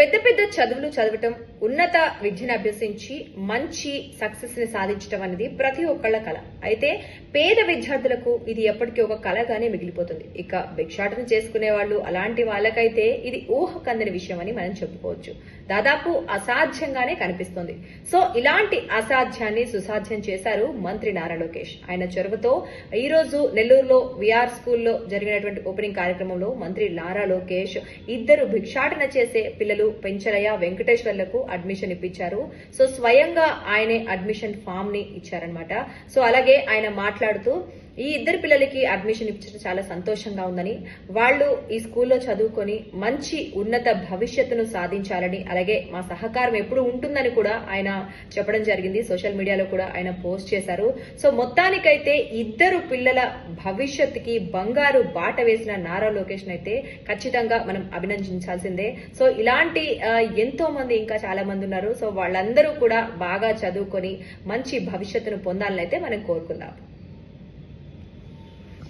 పెద్ద పెద్ద చదువులు చదవటం ఉన్నత విద్యను అభ్యసించి మంచి సక్సెస్ని సాధించడం అనేది ప్రతి ఒక్కళ్ళ కళ అయితే పేద విద్యార్థులకు ఇది ఎప్పటికీ ఒక కళగానే మిగిలిపోతుంది. ఇక భిక్షాటన చేసుకునే వాళ్ళు అలాంటి వాళ్ళకైతే ఇది ఊహ కందని విషయం అని మనం చెప్పుకోవచ్చు. దాదాపు అసాధ్యంగానే కనిపిస్తుంది. సో ఇలాంటి అసాధ్యాన్ని సుసాధ్యం చేశారు మంత్రి నారా లోకేష్. ఆయన చొరవతో ఈ రోజు నెల్లూరులో విఆర్ స్కూల్లో జరిగినటువంటి ఓపెనింగ్ కార్యక్రమంలో మంత్రి నారా లోకేష్ ఇద్దరు భిక్షాటన చేసే పిల్లలు పెంచరయ్య వెంకటేశ్వర్లకు అడ్మిషన్ ఇప్పించారు. సో స్వయంగా ఆయనే అడ్మిషన్ ఫామ్ని ఇచ్చారనమాట సో అలాగే ఆయన మాట్లాడుతూ ఈ ఇద్దరు పిల్లలకి అడ్మిషన్ ఇప్పించడం చాలా సంతోషంగా ఉందని వాళ్ళు ఈ స్కూల్లో చదువుకొని మంచి ఉన్నత భవిష్యత్తును సాధించాలని అలాగే మా సహకారం ఎప్పుడు ఉంటుందని కూడా ఆయన చెప్పడం జరిగింది. సోషల్ మీడియాలో కూడా ఆయన పోస్ట్ చేశారు. సో మొత్తానికైతే ఇద్దరు పిల్లల భవిష్యత్తుకి బంగారు బాట వేసిన నారా లోకేష్ అయితే ఖచ్చితంగా మనం అభినందించాల్సిందే. సో ఇలాంటి ఎంతో మంది ఇంకా చాలా మంది ఉన్నారు. సో వాళ్ళందరూ కూడా బాగా చదువుకొని మంచి భవిష్యత్తును పొందాలని అయితే మనం కోరుకుందాం.